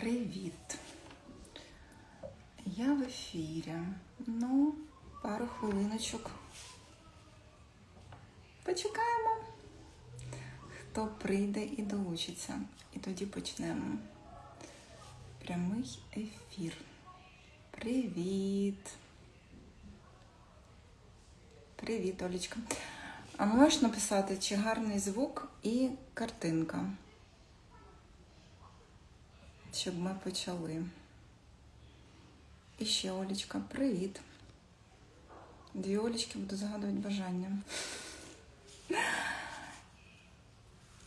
Привіт. Я в ефірі. Ну, пару хвилиночок. Почекаємо, хто прийде і долучиться. І тоді почнемо. Прямий ефір. Привіт. Привіт, Олічка. А можеш написати, чи гарний звук і картинка? Щоб ми почали. І ще Олічка, привіт. Дві Олічки буду загадувати бажання.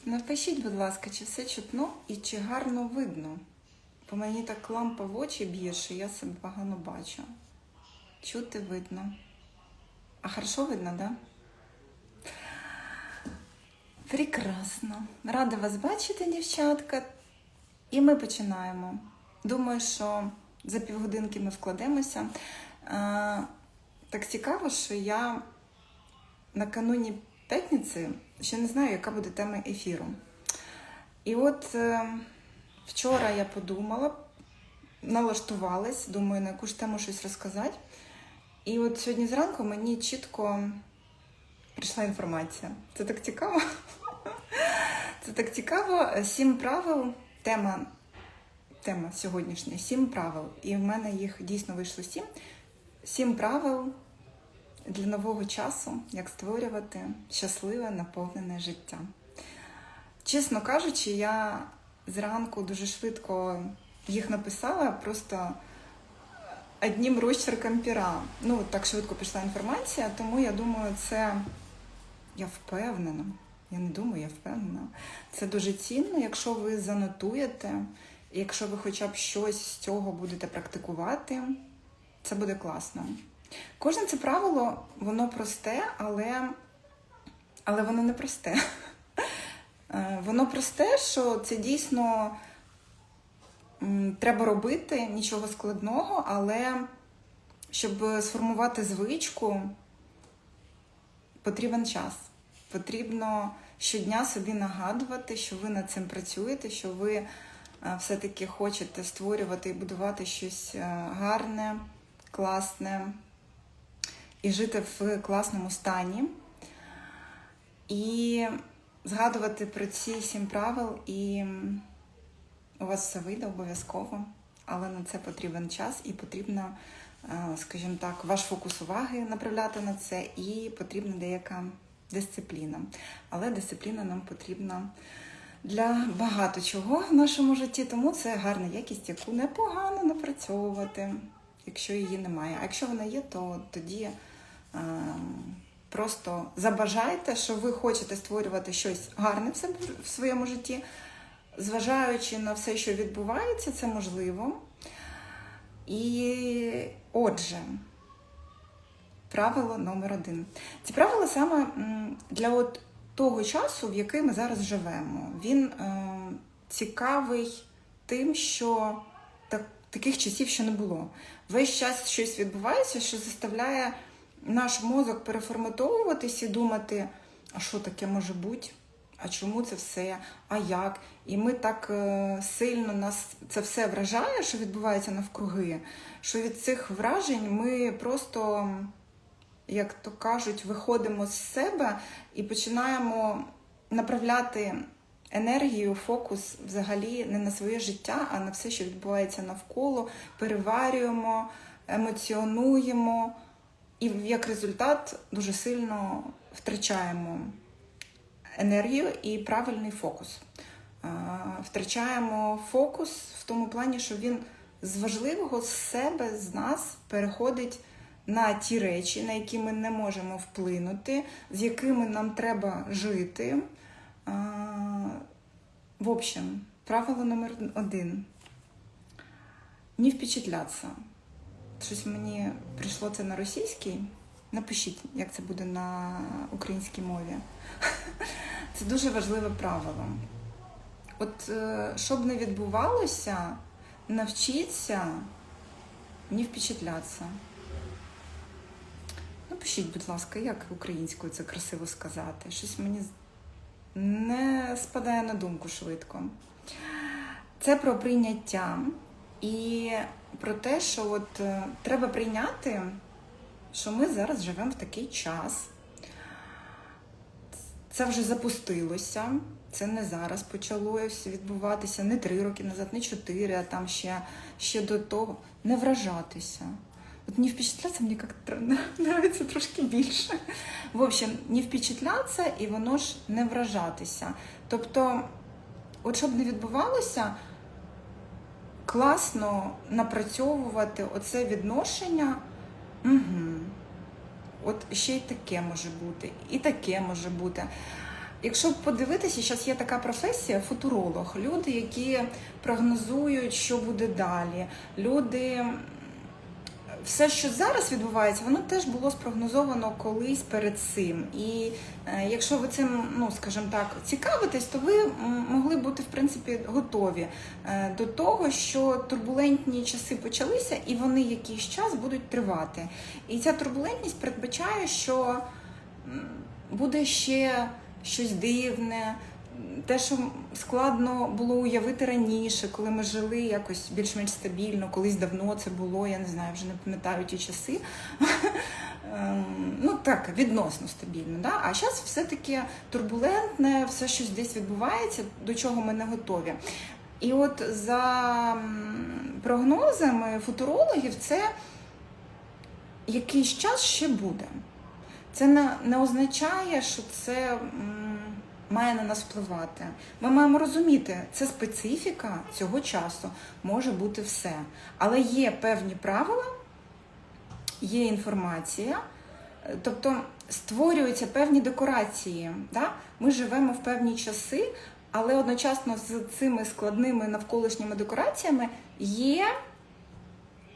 Напишіть, будь ласка, чи все чутно і чи гарно видно. Бо мені так лампа в очі б'є, що я себе погано бачу. Чути видно. А хорошо видно, да? Прекрасно. Рада вас бачити, дівчатка. І ми починаємо. Думаю, що за півгодинки ми вкладемося. Так цікаво, що я накануні п'ятниці ще не знаю, яка буде тема ефіру. І от е, вчора я подумала, налаштувалась, думаю, на яку ж тему щось розказати. І от сьогодні зранку мені чітко прийшла інформація. Це так цікаво. Це так цікаво. Сім правил, тема, тема сьогоднішня, сім правил. І в мене їх дійсно вийшло сім. Сім правил для нового часу, як створювати щасливе, наповнене життя. Чесно кажучи, я зранку дуже швидко їх написала, просто одним розчерком пера. Ну, так швидко пішла інформація, тому я думаю, це я впевнена. Я не думаю, я впевнена. Це дуже цінно, якщо ви занотуєте, якщо ви хоча б щось з цього будете практикувати, це буде класно. Кожне це правило, воно просте, але, але воно не просте. Е, Воно просте, що це дійсно треба робити, нічого складного, але щоб сформувати звичку, потрібен час. Потрібно щодня собі нагадувати, що ви над цим працюєте, що ви е, все-таки хочете створювати і будувати щось е, гарне, класне і жити в класному стані. І згадувати про ці сім правил, і у вас все вийде обов'язково, але на це потрібен час і потрібно, е, скажімо так, ваш фокус уваги направляти на це, і потрібна деяка дисципліна. Але дисципліна нам потрібна для багато чого в нашому житті, тому це гарна якість, яку непогано напрацьовувати, якщо її немає. А якщо вона є, то тоді е, просто забажайте, що ви хочете створювати щось гарне в своєму житті, зважаючи на все, що відбувається, це можливо. І отже. Правило номер один. Ці правила саме для от того часу, в який ми зараз живемо. Він е, цікавий тим, що так, таких часів ще не було. Весь час щось відбувається, що заставляє наш мозок переформатовуватись і думати, а що таке може бути? А чому це все? А як? І ми так е, сильно нас це все вражає, що відбувається навкруги, що від цих вражень ми просто як то кажуть, виходимо з себе і починаємо направляти енергію, фокус взагалі не на своє життя, а на все, що відбувається навколо, переварюємо, емоціонуємо, і як результат дуже сильно втрачаємо енергію і правильний фокус. Втрачаємо фокус в тому плані, що він з важливого з себе, з нас переходить на ті речі, на які ми не можемо вплинути, з якими нам треба жити. В общем, правило номер один. Не впечатляться. Щось мені прийшло це на російській. Напишіть, як це буде на українській мові. Це дуже важливе правило. От е, щоб не відбувалося, навчіться не впечатлятися. Напишіть, будь ласка, як українською це красиво сказати. Щось мені не спадає на думку швидко. Це про прийняття і про те, що от е, треба прийняти, що ми зараз живемо в такий час. Це вже запустилося. Це не зараз почалося відбуватися, не три роки назад, не чотири, а там ще, ще до того. Не вражатися. Вот не впечатляться мне как-то нравится трошки більше. В общем, не впечатлятися і воно ж не вражатися. Тобто, от щоб не відбувалося, класно напрацьовувати оце відношення. Угу. От ще й таке може бути, і таке може бути. Якщо подивитися, зараз є така професія футуролог. Люди, які прогнозують, що буде далі. Люди, все, що зараз відбувається, воно теж було спрогнозовано колись перед цим. І е, якщо ви цим, ну скажімо так, цікавитесь, то ви могли бути в принципі готові е, до того, що турбулентні часи почалися, і вони якийсь час будуть тривати. І ця турбулентність передбачає, що буде ще щось дивне. Те, що складно було уявити раніше, коли ми жили якось більш-менш стабільно, колись давно це було, я не знаю, вже не пам'ятаю ті часи. Ем, ну так, відносно стабільно. Да? А зараз все-таки турбулентне, все щось десь відбувається, до чого ми не готові. І от за прогнозами футурологів, це якийсь час ще буде. Це не, означає, що це має на нас впливати. Ми маємо розуміти, це специфіка цього часу може бути все. Але є певні правила, є інформація, тобто створюються певні декорації. Да? Ми живемо в певні часи, але одночасно з цими складними навколишніми декораціями є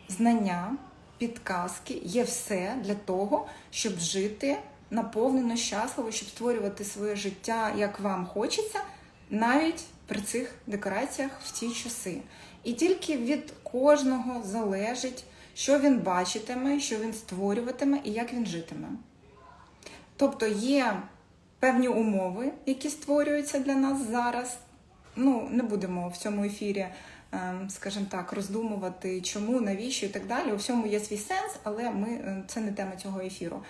знання, підказки, є все для того, щоб жити наповнено, щасливо, щоб створювати своє життя, як вам хочеться, навіть при цих декораціях в ті часи. І тільки від кожного залежить, що він бачитиме, що він створюватиме і як він житиме. Тобто є певні умови, які створюються для нас зараз. Ну, не будемо в цьому ефірі, ем, скажімо так, роздумувати, чому, навіщо і так далі. У всьому є свій сенс, але ми, е, це не тема цього ефіру.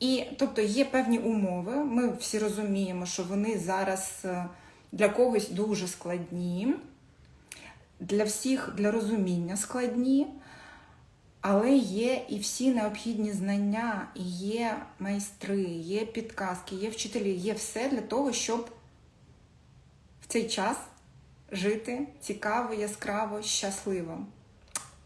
І тобто є певні умови. Ми всі розуміємо, що вони зараз е, для когось дуже складні, для всіх для розуміння складні, але є і всі необхідні знання, і є майстри, є підказки, є вчителі, є все для того, щоб в цей час жити цікаво, яскраво, щасливо.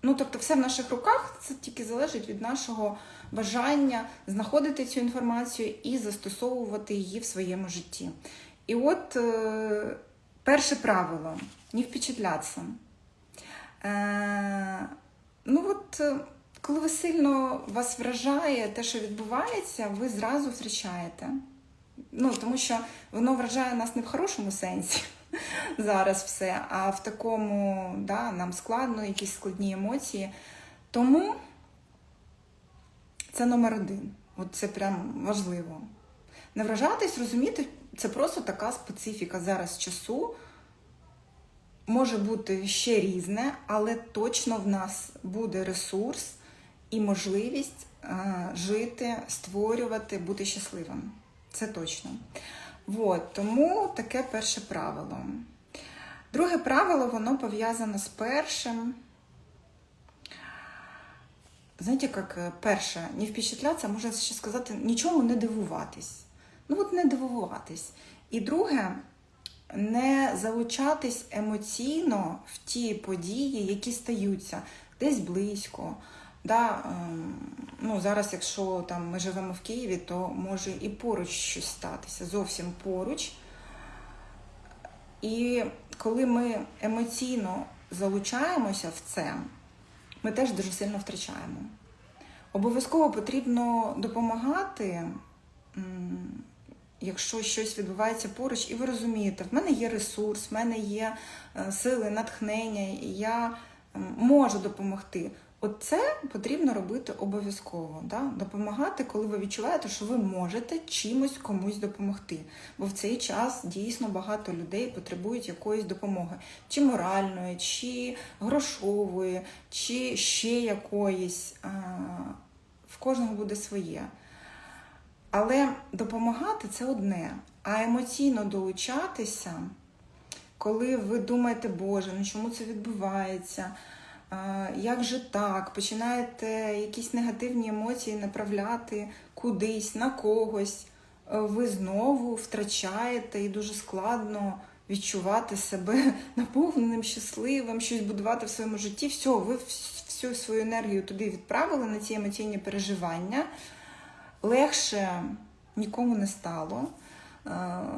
Ну, тобто, все в наших руках, це тільки залежить від нашого бажання знаходити цю інформацію і застосовувати її в своєму житті. І от е, перше правило не впечатлятися. Е, ну от, е, коли ви сильно вас вражає те, що відбувається, ви зразу втрачаєте. Ну, тому що воно вражає нас не в хорошому сенсі зараз все, а в такому да, нам складно, якісь складні емоції. Тому це номер один. От це прям важливо. Не вражатись, розуміти, це просто така специфіка зараз часу. Може бути ще різне, але точно в нас буде ресурс і можливість е, жити, створювати, бути щасливим. Це точно. От, тому таке перше правило. Друге правило, воно пов'язане з першим. Знаєте, як перше, не впечатлятися, можна ще сказати, нічому не дивуватись. Ну, от не дивуватись. І друге, не залучатись емоційно в ті події, які стаються десь близько. Да, ем, ну, Зараз, якщо там, ми живемо в Києві, то може і поруч щось статися, зовсім поруч. І коли ми емоційно залучаємося в це, ми теж дуже сильно втрачаємо. Обов'язково потрібно допомагати, якщо щось відбувається поруч, і ви розумієте, в мене є ресурс, в мене є е, сили, натхнення, і я можу допомогти. От це потрібно робити обов'язково. Да? Допомагати, коли ви відчуваєте, що ви можете чимось комусь допомогти. Бо в цей час дійсно багато людей потребують якоїсь допомоги, чи моральної, чи грошової, чи ще якоїсь. В кожного буде своє. Але допомагати це одне, а емоційно долучатися, коли ви думаєте, Боже, ну чому це відбувається? Як же так? Починаєте якісь негативні емоції направляти кудись, на когось, е, ви знову втрачаєте і дуже складно відчувати себе наповненим, щасливим, щось будувати в своєму житті. Все, ви всю свою енергію туди відправили на ці емоційні переживання. Легше нікому не стало. Е,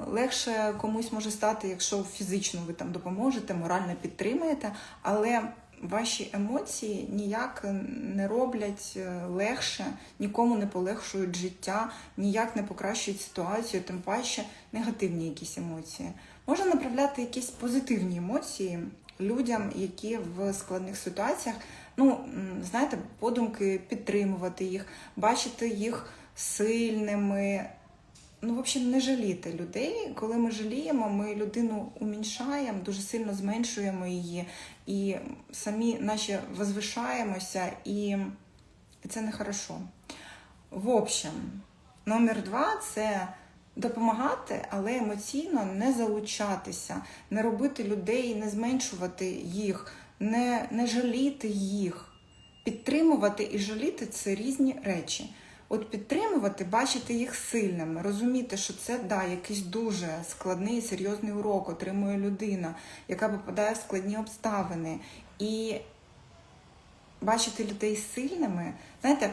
Легше комусь може стати, якщо фізично ви там допоможете, морально підтримаєте, але ваші емоції ніяк не роблять е, легше, нікому не полегшують життя, ніяк не покращують ситуацію, тим паче негативні якісь емоції. Можна направляти якісь позитивні емоції людям, які в складних ситуаціях, ну, знаєте, подумки підтримувати їх, бачити їх сильними. Ну, в общем, не жаліти людей. Коли ми жаліємо, ми людину уміншаємо, дуже сильно зменшуємо її, і самі наче возвишаємося, і це нехорошо. В общем, номер два це допомагати, але емоційно не залучатися, не робити людей, не зменшувати їх, не, не жаліти їх. Підтримувати і жаліти це різні речі. От підтримувати, бачити їх сильними, розуміти, що це да, якийсь дуже складний, і серйозний урок отримує людина, яка попадає в складні обставини. І бачити людей сильними, знаєте,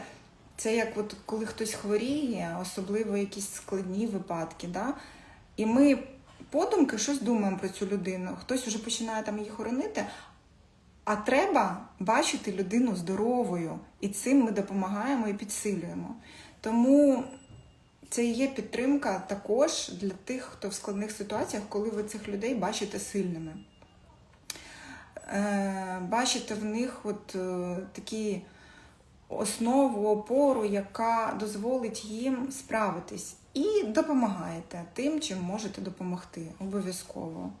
це як от коли хтось хворіє, особливо якісь складні випадки. Да? І ми подумки щось думаємо про цю людину. Хтось вже починає там її хоронити, а треба бачити людину здоровою, і цим ми допомагаємо і підсилюємо. Тому це є підтримка також для тих, хто в складних ситуаціях, коли ви цих людей бачите сильними. Е, Бачите в них от е, такі основу, опору, яка дозволить їм справитись. І допомагаєте тим, чим можете допомогти. Обов'язково.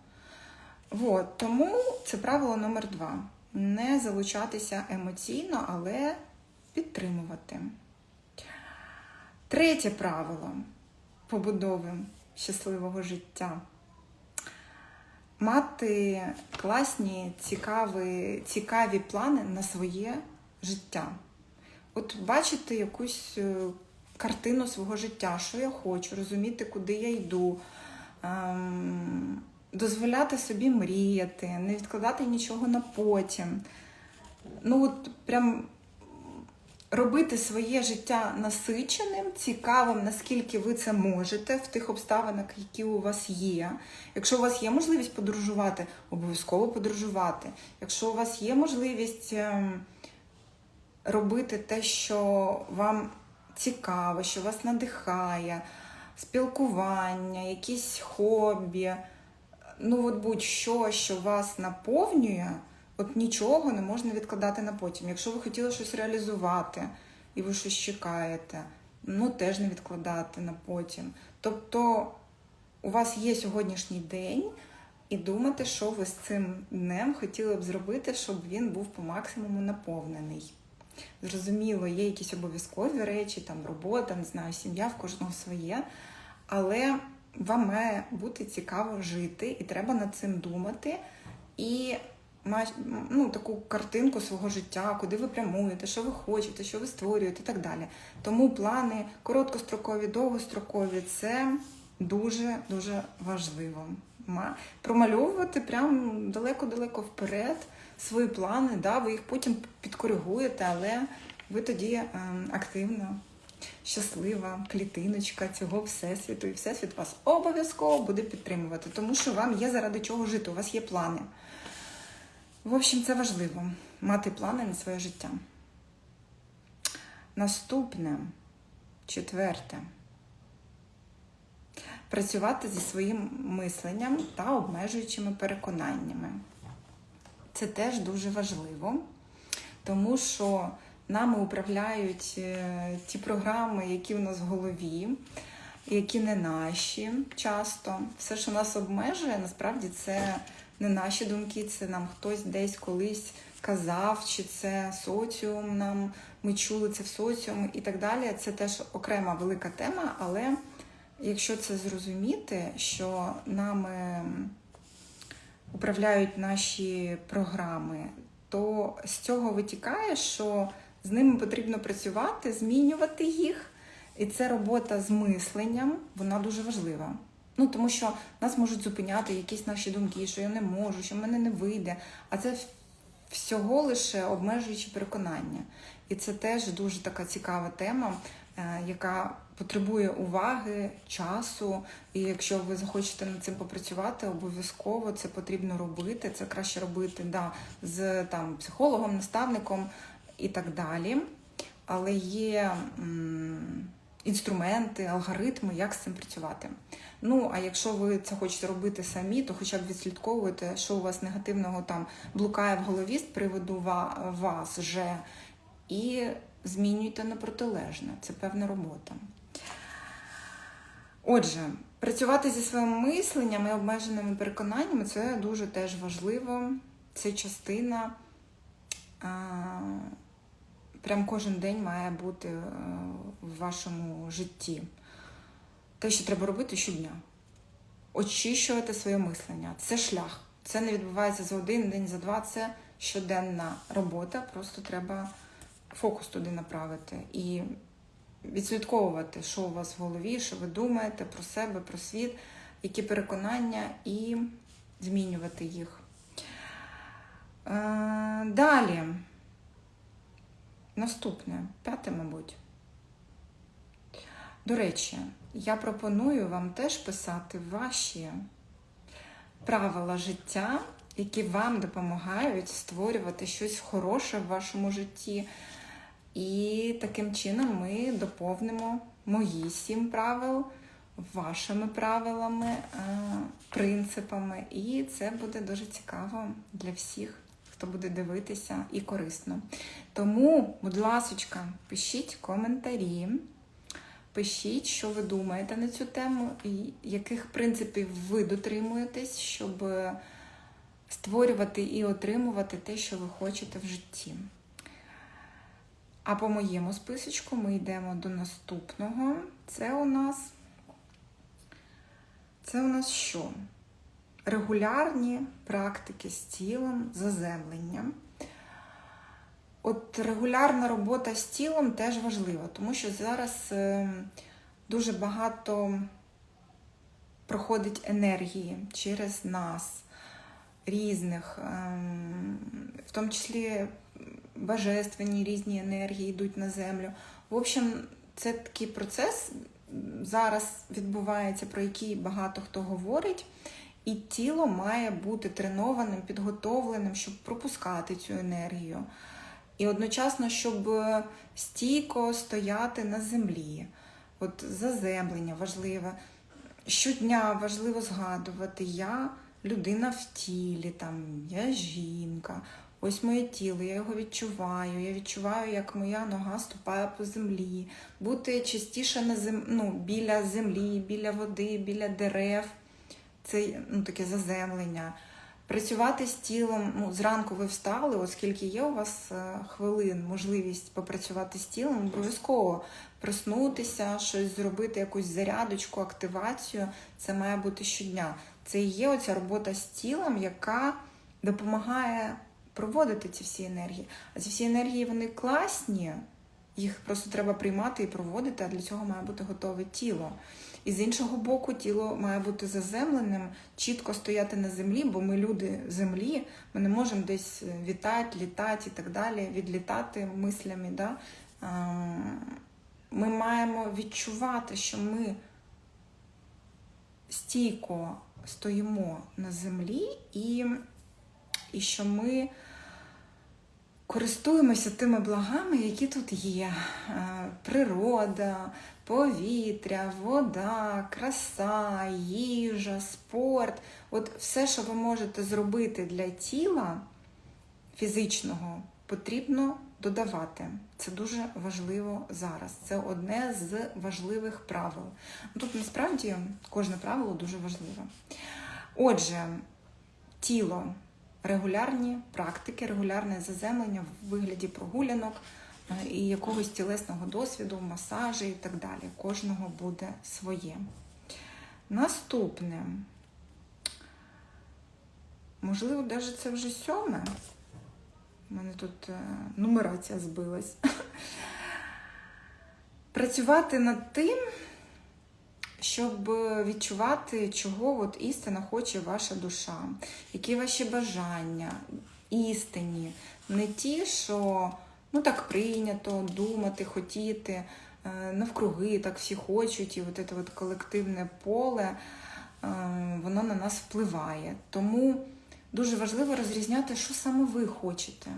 От, тому це правило номер два. Не залучатися емоційно, але підтримувати. Третє правило побудови щасливого життя. Мати класні, цікаві, цікаві плани на своє життя. От бачити якусь е, картину свого життя, що я хочу, розуміти, куди я йду. Дозволяти собі мріяти, не відкладати нічого на потім. Ну, от прям робити своє життя насиченим, цікавим, наскільки ви це можете в тих обставинах, які у вас є. Якщо у вас є можливість подорожувати, обов'язково подорожувати. Якщо у вас є можливість ем, робити те, що вам цікаво, що вас надихає, спілкування, якісь хобі ну от будь-що, що вас наповнює, от нічого не можна відкладати на потім. Якщо ви хотіли щось реалізувати і ви щось чекаєте, ну теж не відкладати на потім. Тобто у вас є сьогоднішній день. І думати, що ви з цим днем хотіли б зробити, щоб він був по максимуму наповнений. Зрозуміло, є якісь обов'язкові речі, там робота, не знаю, сім'я в кожного своє. Але вам має бути цікаво жити, і треба над цим думати. І ну, таку картинку свого життя, куди ви прямуєте, що ви хочете, що ви створюєте і так далі. Тому плани короткострокові, довгострокові це дуже-дуже важливо. Промальовувати прямо далеко-далеко вперед свої плани, да, ви їх потім підкоригуєте, але ви тоді ем, активно щаслива клітиночка цього всесвіту, і всесвіт вас обов'язково буде підтримувати, тому що вам є заради чого жити, у вас є плани. В общем, це важливо мати плани на своє життя. Наступне, четверте. Працювати зі своїм мисленням та обмежуючими переконаннями. Це теж дуже важливо. тому що нами управляють е, ті програми, які в нас в голові, які не наші часто. Все, що нас обмежує, насправді це не наші думки, це нам хтось десь колись казав, чи це соціум нам, ми чули це в соціумі і так далі. Це теж окрема велика тема, але якщо це зрозуміти, що нами управляють наші програми, то з цього витікає, що з ними потрібно працювати, змінювати їх. І це робота з мисленням, вона дуже важлива. Ну, тому що нас можуть зупиняти якісь наші думки, що я не можу, що в мене не вийде. А це всього лише обмежуючі переконання. І це теж дуже така цікава тема, е, яка потребує уваги, часу. І якщо ви захочете над цим попрацювати, обов'язково це потрібно робити. Це краще робити да, з там, психологом, наставником і так далі. Але є інструменти, алгоритми, як з цим працювати. Ну, а якщо ви це хочете робити самі, то хоча б відслідковуйте, що у вас негативного там блукає в голові з приводу ва- вас вже, і змінюйте на протилежне. Це певна робота. Отже, працювати зі своїм мисленням і обмеженими переконаннями це дуже теж важливо. Це частина. А, прям кожен день має бути е, в вашому житті. Те, що треба робити щодня. Очищувати своє мислення. Це шлях. Це не відбувається за один день, за два. Це щоденна робота. Просто треба фокус туди направити і відслідковувати, що у вас в голові, що ви думаєте про себе, про світ, які переконання, і змінювати їх. Е, Далі. Наступне, п'яте, мабуть. До речі, я пропоную вам теж писати ваші правила життя, які вам допомагають створювати щось хороше в вашому житті. І таким чином ми доповнимо мої сім правил вашими правилами, е, принципами. І це буде дуже цікаво для всіх, хто буде дивитися і корисно. Тому, будь ласочка, пишіть коментарі. Пишіть, що ви думаєте на цю тему, і яких принципів ви дотримуєтесь, щоб створювати і отримувати те, що ви хочете в житті. А по моєму списочку ми йдемо до наступного. Це у нас це у нас що? Регулярні практики з тілом, заземлення. От регулярна робота з тілом теж важлива, тому що зараз е, дуже багато проходить енергії через нас, різних, ем, в тому числі божественні різні енергії йдуть на землю. В общем, це такий процес зараз відбувається, про який багато хто говорить. І тіло має бути тренованим, підготовленим, щоб пропускати цю енергію. І одночасно, щоб стійко стояти на землі. От заземлення важливе. Щодня важливо згадувати, я людина в тілі, там, я жінка, ось моє тіло, я його відчуваю. Я відчуваю, як моя нога ступає по землі, бути частіше на зем... ну, біля землі, біля води, біля дерев. Це ну, таке заземлення. Працювати з тілом, ну, зранку ви встали, оскільки є у вас е, хвилин, можливість попрацювати з тілом, обов'язково проснутися, щось зробити, якусь зарядочку, активацію. Це має бути щодня. Це і є оця робота з тілом, яка допомагає проводити ці всі енергії. А ці всі енергії вони класні, їх просто треба приймати і проводити, а для цього має бути готове тіло. І з іншого боку, тіло має бути заземленим, чітко стояти на землі, бо ми люди землі, ми не можемо десь вітати, літати і так далі, відлітати мислями. Да? Ми маємо відчувати, що ми стійко стоїмо на землі і, і що ми користуємося тими благами, які тут є. Природа, повітря, вода, краса, їжа, спорт. От все, що ви можете зробити для тіла фізичного, потрібно додавати. Це дуже важливо зараз. Це одне з важливих правил. Тут насправді кожне правило дуже важливе. Отже, тіло, регулярні практики, регулярне заземлення в вигляді прогулянок е, і якогось тілесного досвіду, масажі і так далі. Кожного буде своє. Наступне. Можливо, навіть це вже сьоме. У мене тут е, нумерація збилась. Працювати над тим, щоб відчувати, чого от істина хоче ваша душа, які ваші бажання, істинні, не ті, що ну так прийнято думати, хотіти, е, навкруги так всі хочуть, і от це от колективне поле, е, воно на нас впливає. Тому дуже важливо розрізняти, що саме ви хочете.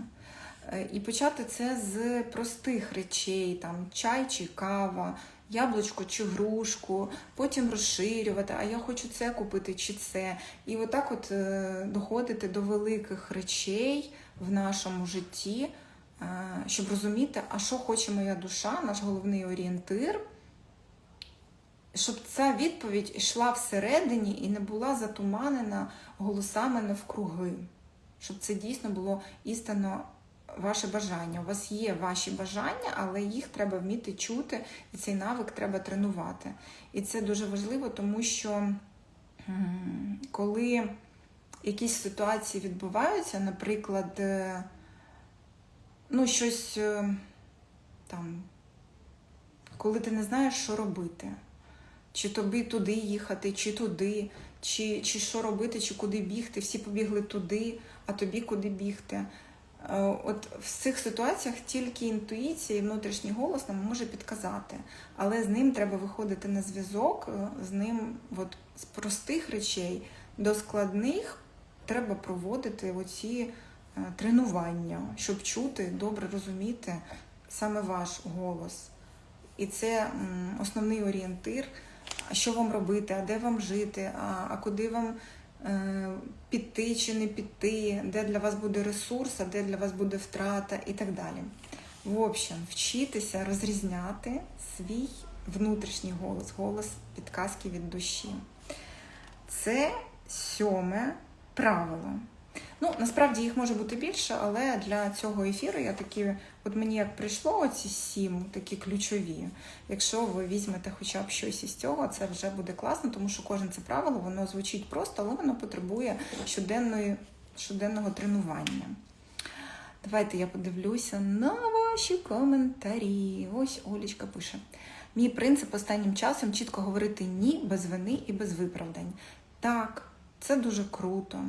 Е, І почати це з простих речей, там чай чи кава, яблучко чи грушку, потім розширювати, а я хочу це купити чи це. І отак от е, доходити до великих речей в нашому житті, е, щоб розуміти, а що хоче моя душа, наш головний орієнтир, щоб ця відповідь йшла всередині і не була затуманена голосами навкруги. Щоб це дійсно було істинно ваше бажання. У вас є ваші бажання, але їх треба вміти чути, і цей навик треба тренувати. І це дуже важливо, тому що коли якісь ситуації відбуваються, наприклад, е, ну, щось е, там, коли ти не знаєш, що робити. Чи тобі туди їхати, чи туди, чи, чи що робити, чи куди бігти. Всі побігли туди, а тобі куди бігти. Е, От в цих ситуаціях тільки інтуїція і внутрішній голос нам може підказати, але з ним треба виходити на зв'язок, е, з ним от, з простих речей до складних треба проводити оці е, тренування, щоб чути, добре розуміти саме ваш голос. І це основний орієнтир, що вам робити, а де вам жити, а, а куди вам піти чи не піти, де для вас буде ресурс, а де для вас буде втрата і так далі. В общем, вчитися розрізняти свій внутрішній голос, голос підказки від душі. Це сьоме правило. Ну, насправді їх може бути більше, але для цього ефіру я такі, от мені як прийшло оці сім такі ключові. Якщо ви візьмете хоча б щось із цього, це вже буде класно, тому що кожне це правило воно звучить просто, але воно потребує щоденної, щоденного тренування. Давайте я подивлюся на ваші коментарі. Ось Олічка пише: мій принцип останнім часом чітко говорити ні без вини і без виправдань. Так, це дуже круто.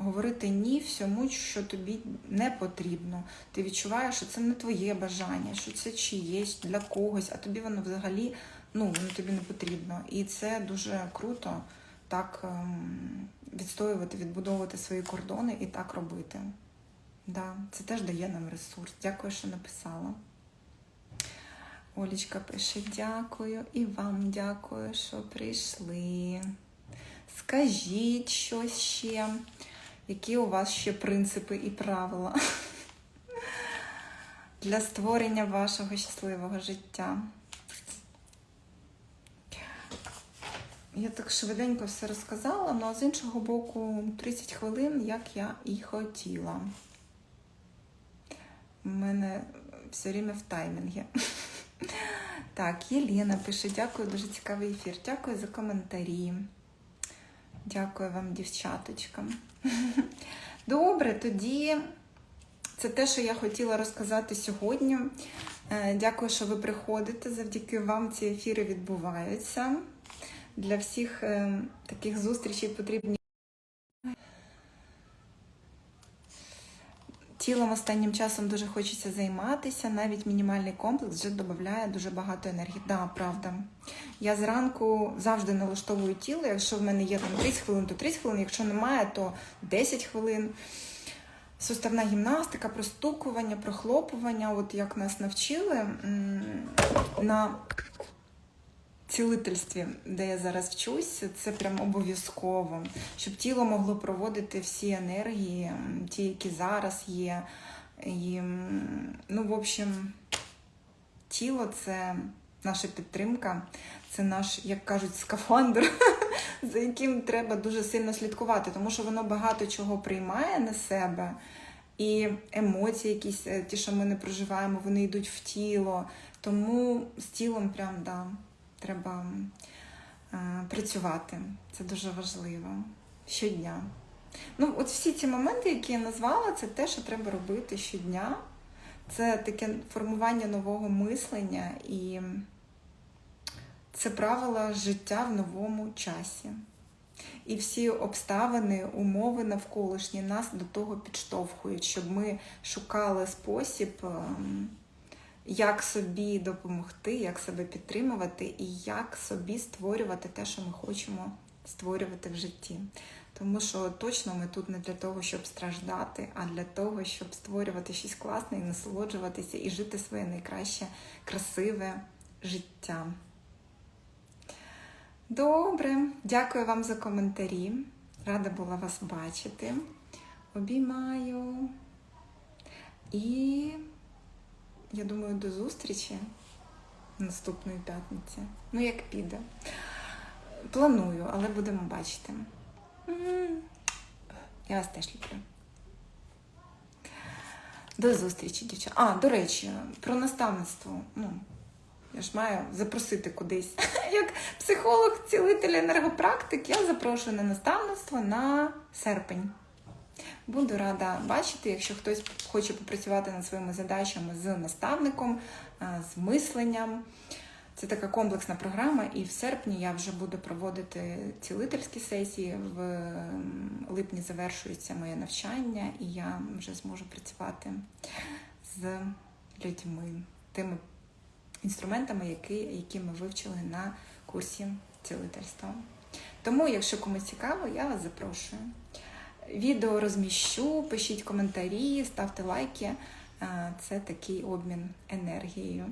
Говорити ні всьому, що тобі не потрібно. Ти відчуваєш, що це не твоє бажання, що це чиєсь для когось, а тобі воно взагалі ну, воно тобі не потрібно. І це дуже круто так ем, відстоювати, відбудовувати свої кордони і так робити. Да, це теж дає нам ресурс. Дякую, що написала. Олічка пише: дякую і вам дякую, що прийшли. Скажіть щось ще, які у вас ще принципи і правила для створення вашого щасливого життя. Я так швиденько все розказала, але з іншого боку, 30 хвилин, як я і хотіла. У мене все время в таймінгі. Так, Єлена пише, дякую, дуже цікавий ефір. Дякую за коментарі. Дякую вам, дівчаточкам. Добре, тоді це те, що я хотіла розказати сьогодні. Е, Дякую, що ви приходите. Завдяки вам ці ефіри відбуваються. Для всіх е, таких зустрічей потрібні. Тілом останнім часом дуже хочеться займатися, навіть мінімальний комплекс вже додає дуже багато енергії. Да, правда. Я зранку завжди налаштовую тіло. Якщо в мене є там 30 хвилин, то 30 хвилин, якщо немає, то 10 хвилин. Суставна гімнастика, простукування, прохлопування, от як нас навчили на цілительстві, де я зараз вчусь, це прям обов'язково, щоб тіло могло проводити всі енергії, ті, які зараз є, І, ну, в общем, тіло це наша підтримка, це наш, як кажуть, скафандр, за яким треба дуже сильно слідкувати, тому що воно багато чого приймає на себе. І емоції, якісь е, ті, що ми не проживаємо, вони йдуть в тіло. Тому з тілом прям да, треба е, працювати. Це дуже важливо щодня. Ну, от всі ці моменти, які я назвала, це те, що треба робити щодня. Це таке формування нового мислення і це правила життя в новому часі. І всі обставини, умови навколишні нас до того підштовхують, щоб ми шукали спосіб, ем, як собі допомогти, як себе підтримувати і як собі створювати те, що ми хочемо створювати в житті. Тому що точно ми тут не для того, щоб страждати, а для того, щоб створювати щось класне і насолоджуватися і жити своє найкраще, красиве життя. Добре, дякую вам за коментарі. Рада була вас бачити. Обіймаю. І я думаю, до зустрічі наступної п'ятниці. Ну, як піде. Планую, але будемо бачити. Я вас теж люблю. До зустрічі, дівчата. А, до речі, про наставництво. Ну, я ж маю запросити кудись. Як психолог, цілитель, енергопрактик, я запрошую на наставництво на серпень. Буду рада бачити, якщо хтось хоче попрацювати над своїми задачами з наставником, з мисленням. Це така комплексна програма, і в серпні я вже буду проводити цілительські сесії. В липні завершується моє навчання, і я вже зможу працювати з людьми, тими інструментами, які, які ми вивчили на курсі цілительства. Тому, якщо комусь цікаво, я вас запрошую. Відео розміщу, пишіть коментарі, ставте лайки. Е, Це такий обмін енергією.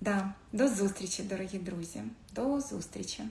Да, до зустрічі, дорогі друзі. До зустрічі!